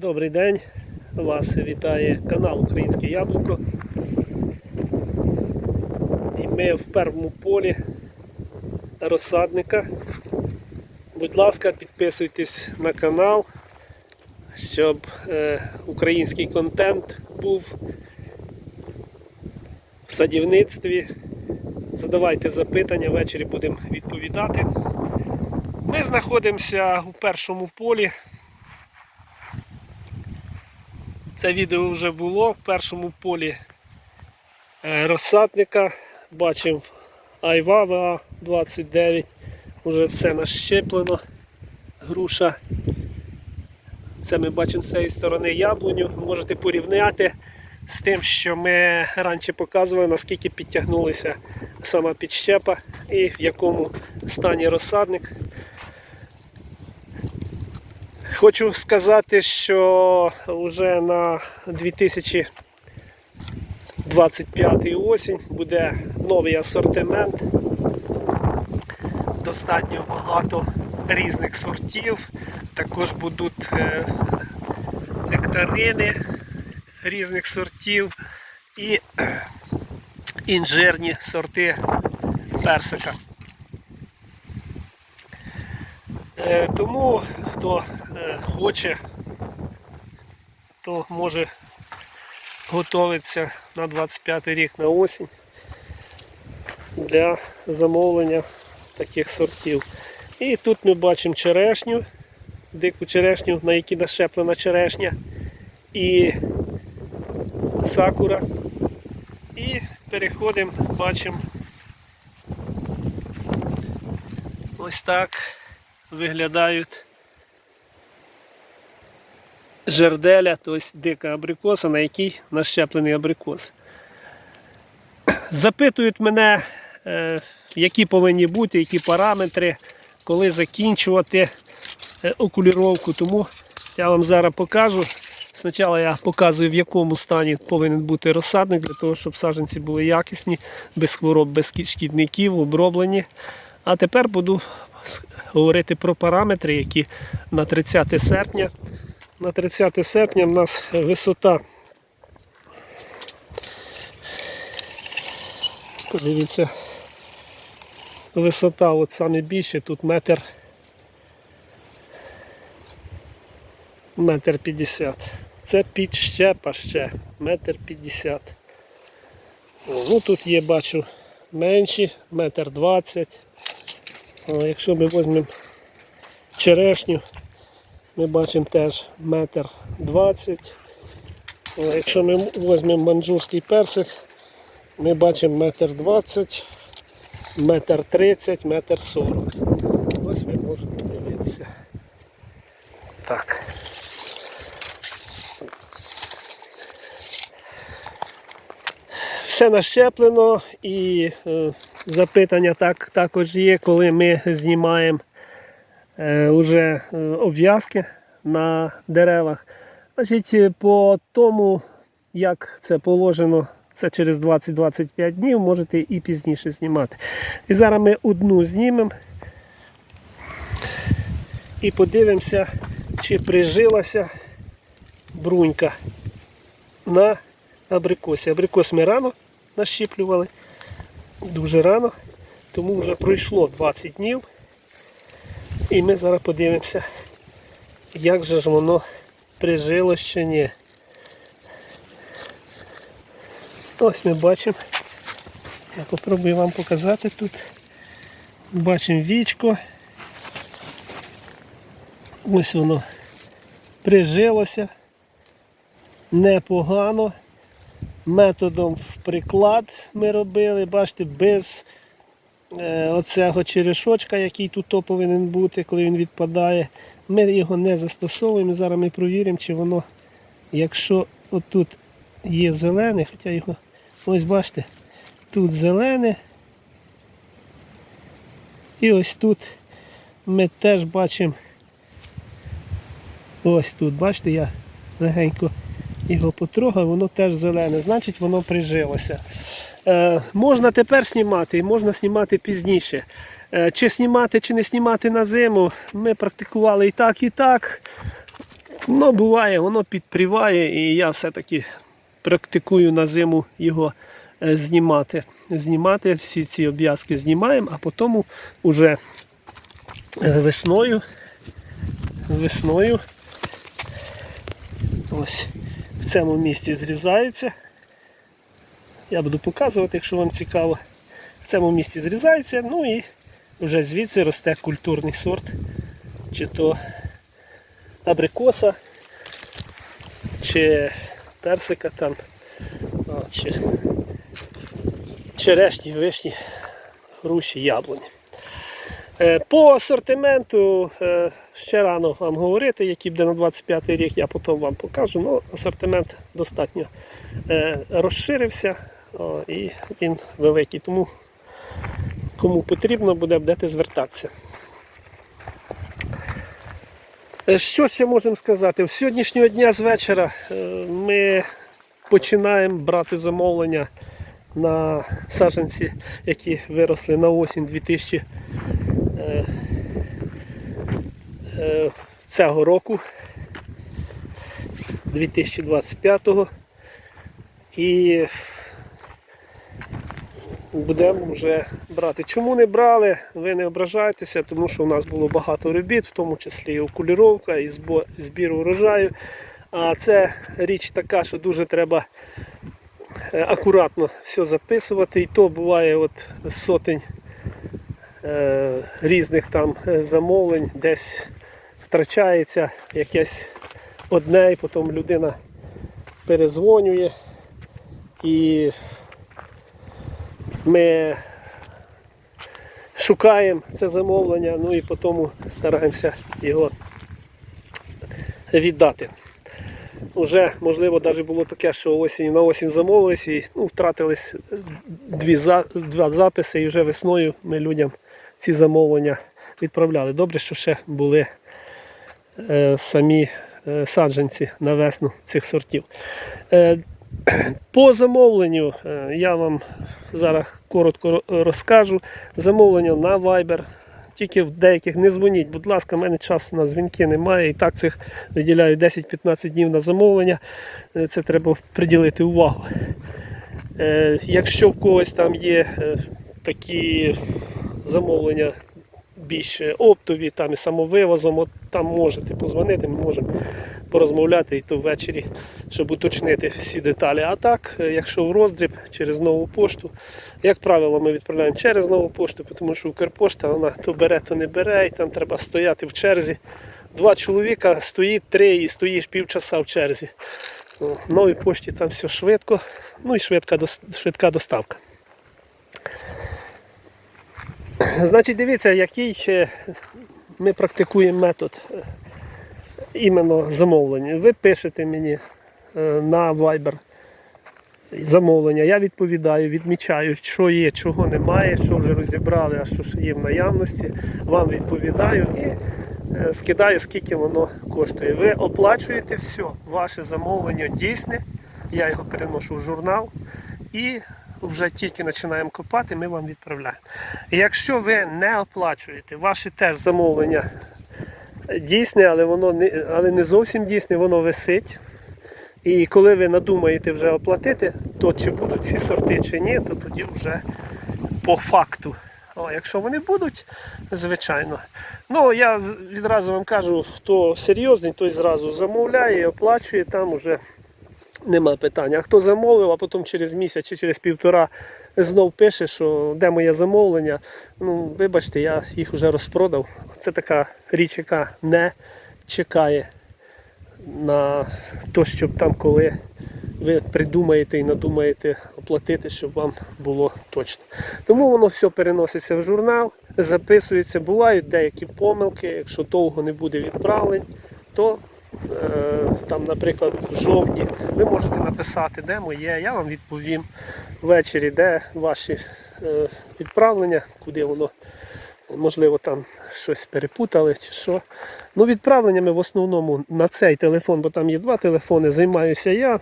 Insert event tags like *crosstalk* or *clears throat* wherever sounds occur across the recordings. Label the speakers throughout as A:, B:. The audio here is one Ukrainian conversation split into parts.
A: Добрий день. Вас вітає канал Українське Яблуко. І ми в першому полі розсадника. Будь ласка, підписуйтесь на канал, щоб е, український контент був в садівництві. Задавайте запитання, ввечері будемо відповідати. Ми знаходимося у першому полі. Це відео вже було в першому полі е, розсадника. Бачив Айва ва 29 Уже все нащеплено. Груша. Це ми бачимо з цієї сторони яблуню. Можете порівняти з тим, що ми раніше показували, наскільки підтягнулася сама підщепа і в якому стані розсадник. Хочу сказати, що вже на 2025 осінь буде новий асортимент. Достатньо багато різних сортів. Також будуть е, нектарини різних сортів і е, інжирні сорти персика. Е, Тому хто е, хоче, то може готуватися на 25 рік на осінь для замовлення таких сортів. І тут ми бачимо черешню, дику черешню, на якій нашеплена черешня і сакура. І переходимо, бачимо ось так виглядають жерделя, тобто дика абрикоса, на якій нащеплений абрикос. Запитують мене, е, які повинні бути, які параметри, коли закінчувати е, окуліровку. Тому я вам зараз покажу. Спочатку я показую, в якому стані повинен бути розсадник, для того, щоб саджанці були якісні, без хвороб, без шкідників, оброблені. А тепер буду говорити про параметри, які на 30 серпня. На 30 серпня в нас висота. Подивіться, висота от саме більше, тут метр. Метр п'ятдесят. Це підщепа ще, метр п'ятдесят. Ну тут є, бачу, менші, метр двадцять. Якщо ми візьмемо черешню, ми бачимо теж метр двадцять. Якщо ми візьмемо манджурський персик, ми бачимо метр двадцять, метр тридцять, метр сорок. Ось ви можете дивитися. Так. Все нащеплено і е, запитання так, також є, коли ми знімаємо е, уже е, обв'язки на деревах. Значить, е, по тому, як це положено, це через 20-25 днів, можете і пізніше знімати. І зараз ми одну знімемо і подивимося, чи прижилася брунька на абрикосі. Абрикос ми рано нащіплювали, дуже рано, тому вже пройшло 20 днів. І ми зараз подивимося, як же ж воно прижилось чи ні. Ось ми бачимо. Я попробую вам показати тут. Бачимо вічко. Ось воно прижилося непогано. Методом в приклад ми робили, бачите, без е, оцього черешочка, який тут повинен бути, коли він відпадає. Ми його не застосовуємо. Зараз ми провіримо, чи воно, якщо отут є зелене, хоча його, ось бачите, тут зелене. І ось тут ми теж бачимо Ось тут, бачите, я легенько його потрогав, воно теж зелене, значить воно прижилося. Е, можна тепер знімати і можна знімати пізніше. Е, чи знімати, чи не знімати на зиму, ми практикували і так, і так. Ну, буває, воно підпріває, і я все-таки практикую на зиму його е, знімати. Знімати всі ці обв'язки знімаємо, а потім уже е, весною. Весною. Ось в цьому місці зрізається. Я буду показувати, якщо вам цікаво. В цьому місці зрізається, ну і вже звідси росте культурний сорт, чи то абрикоса, чи персика там, чи черешні, вишні, груші, яблуні. Е, По асортименту е, ще рано вам говорити, який буде на 25 рік, я потім вам покажу. Ну, асортимент достатньо е, розширився і він великий. Тому кому потрібно буде, будете звертатися. Що ще можемо сказати? З сьогоднішнього дня з вечора ми починаємо брати замовлення на саджанці, які виросли на осінь 2000 е, е, цього року, 2025-го. І будемо вже брати. Чому не брали? Ви не ображайтеся, тому що у нас було багато робіт, в тому числі і окуліровка, і збір урожаю. А це річ така, що дуже треба е, акуратно все записувати. І то буває от сотень е, різних там е, замовлень, десь втрачається якесь одне, і потім людина перезвонює. І ми шукаємо це замовлення, ну і потім стараємося його віддати. Уже, можливо, навіть було таке, що осінь на осінь замовились і ну, втратились дві, за- два записи, і вже весною ми людям ці замовлення відправляли. Добре, що ще були е, самі е, саджанці на весну цих сортів. Е, *clears throat* по замовленню е, я вам зараз коротко розкажу. Замовлення на Viber. Тільки в деяких не дзвоніть, будь ласка, в мене часу на дзвінки немає. І так цих виділяю 10-15 днів на замовлення. Е, Це треба приділити увагу. Е, Якщо в когось там є е, такі замовлення більш оптові, там і самовивозом, от там можете позвонити, ми можемо порозмовляти і то ввечері, щоб уточнити всі деталі. А так, е, якщо в роздріб через нову пошту, як правило, ми відправляємо через нову пошту, тому що Укрпошта вона то бере, то не бере, і там треба стояти в черзі. Два чоловіка стоїть три і стоїш півчаса в черзі. В новій пошті там все швидко, ну і швидка, швидка доставка. *clears throat* Значить, дивіться, який ми практикуємо метод е, іменно замовлення. Ви пишете мені е, на Viber замовлення, я відповідаю, відмічаю, що є, чого немає, що вже розібрали, а що є в наявності. Вам відповідаю і е, скидаю, скільки воно коштує. Ви оплачуєте все, ваше замовлення дійсне, я його переношу в журнал і вже тільки починаємо копати, ми вам відправляємо. І якщо ви не оплачуєте, ваше теж замовлення дійсне, але воно не, але не зовсім дійсне, воно висить. І коли ви надумаєте вже оплатити, то чи будуть ці сорти чи ні, то тоді вже по факту. О, якщо вони будуть, звичайно. Ну, я відразу вам кажу, хто серйозний, той зразу замовляє, оплачує, там вже нема питання. А хто замовив, а потім через місяць чи через півтора знов пише, що де моє замовлення. Ну, вибачте, я їх вже розпродав. Це така річ, яка не чекає на те, щоб там, коли ви придумаєте і надумаєте оплатити, щоб вам було точно. Тому воно все переноситься в журнал, записується. Бувають деякі помилки, якщо довго не буде відправлень, то там, наприклад, в жовтні ви можете написати, де моє, я вам відповім ввечері, де ваші е, відправлення, куди воно можливо, там щось перепутали чи що. Ну, відправленнями в основному на цей телефон, бо там є два телефони, займаюся я.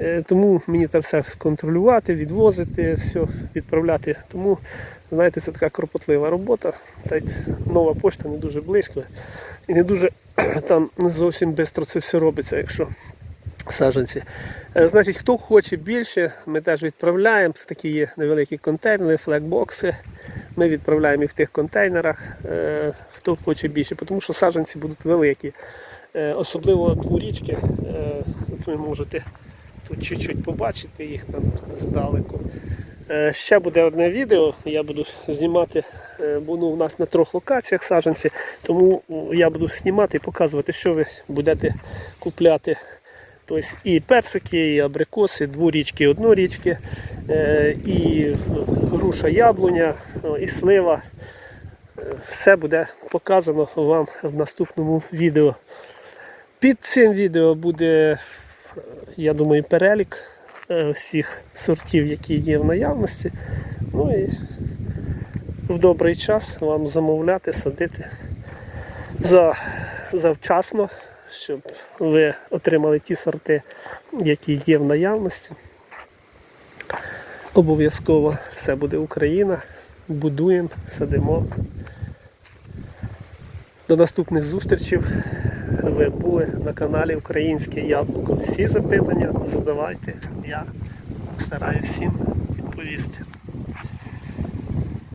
A: Е, Тому мені це все контролювати, відвозити, все відправляти. Тому Знаєте, це така кропотлива робота. Та й нова пошта не дуже близько. І не дуже *clears throat* там не зовсім швидко це все робиться, якщо саджанці. Е, Значить, хто хоче більше, ми теж відправляємо. Такі є невеликі контейнери, флекбокси. Ми відправляємо їх в тих контейнерах, е, хто хоче більше, тому що саджанці будуть великі. Е, Особливо дворічки. От ви можете тут чуть-чуть побачити їх там здалеку. Е, Ще буде одне відео, я буду знімати, е, буду у нас на трьох локаціях саджанці, тому я буду знімати і показувати, що ви будете купляти. Тобто і персики, і абрикоси, дворічки, однорічки, е, і груша яблуня, і слива. Все буде показано вам в наступному відео. Під цим відео буде, я думаю, перелік всіх сортів, які є в наявності. Ну і в добрий час вам замовляти, садити за, завчасно, щоб ви отримали ті сорти, які є в наявності. Обов'язково все буде Україна. Будуємо, садимо. До наступних зустрічей. Ви були на каналі Українське Яблуко. Всі запитання задавайте. Я стараюся всім відповісти.